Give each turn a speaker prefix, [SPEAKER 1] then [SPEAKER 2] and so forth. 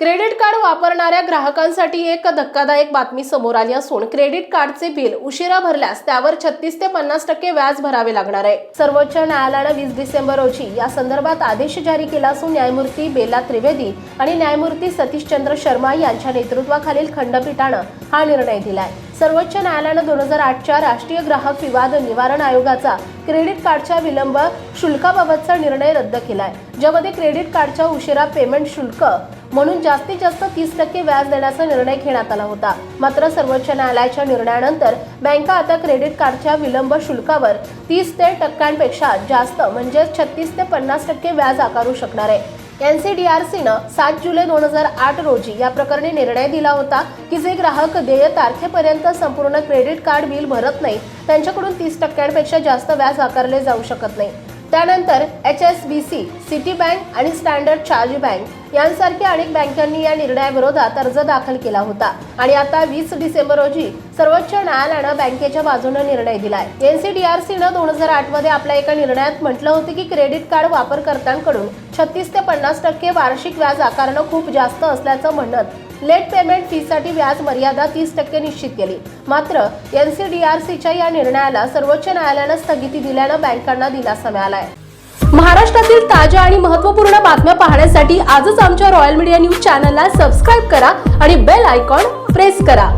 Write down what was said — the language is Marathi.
[SPEAKER 1] क्रेडिट कार्ड वापरणाऱ्या ग्राहकांसाठी एक धक्कादायक बातमी समोर आली असून क्रेडिट कार्डचे बिल उशिरा भरल्यास त्यावर छत्तीस ते पन्नास टक्के व्याज भरावे लागणार आहे. सर्वोच्च न्यायालयानं वीस डिसेंबर रोजी या संदर्भात आदेश जारी केला असून न्यायमूर्ती बेला त्रिवेदी आणि न्यायमूर्ती सतीशचंद्र शर्मा यांच्या नेतृत्वाखालील खंडपीठानं हा निर्णय दिलाय. सर्वोच्च न्यायालयानं दोन हजार आठच्या राष्ट्रीय ग्राहक विवाद निवारण आयोगाचा क्रेडिट कार्डच्या विलंब शुल्काबाबतचा निर्णय रद्द केलाय. ज्यामध्ये क्रेडिट कार्डच्या उशिरा पेमेंट शुल्क म्हणून जास्तीत जास्त तीस टक्के व्याज देण्याचा निर्णय घेण्यात आला होता. मात्र सर्वोच्च न्यायालयाच्या निर्णयानंतर बँका आता क्रेडिट कार्डच्या विलंब शुल्कावर तीस ते टक्क्यांपेक्षा जास्त म्हणजे छत्तीस ते पन्नास टक्के व्याज आकारू शकणार आहे. एन सी डी आर सीनं सात जुलै दोन हजार आठ रोजी या प्रकरणी निर्णय दिला होता की जे ग्राहक देय तारखेपर्यंत संपूर्ण क्रेडिट कार्ड बिल भरत नाही त्यांच्याकडून तीस टक्क्यांपेक्षा जास्त व्याज आकारले जाऊ शकत नाही. त्यानंतर H S B C Citi bank आणि स्टँडर्ड चार्ज बँक यांसारख्या अनेक बँकांनी या निर्णयाविरोधात अर्ज दाखल केला होता. आणि आता वीस डिसेंबर रोजी सर्वोच्च न्यायालयानं बँकेच्या बाजूने निर्णय दिलाय. एनसीडीआरसीनं दोन हजार आठमध्ये आपल्या एका निर्णयात म्हटलं होतं की क्रेडिट कार्ड वापरकर्त्यांकडून छत्तीस ते पन्नास टक्के वार्षिक व्याज आकारणं खूप जास्त असल्याचं म्हणत लेट पेमेंट फीसाठी व्याज मर्यादा तीस टक्के निश्चित केली. मात्र एनसीडीआरसीच्या या निर्णयाला सर्वोच्च न्यायालयानं स्थगिती दिल्यानं बँकांना दिलासा मिळालाय. महाराष्ट्रातील ताज्या आणि महत्त्वपूर्ण बातम्या पाहण्यासाठी आजच आमच्या रॉयल मीडिया न्यूज चॅनलला सबस्क्राईब करा आणि बेल आयकॉन प्रेस करा.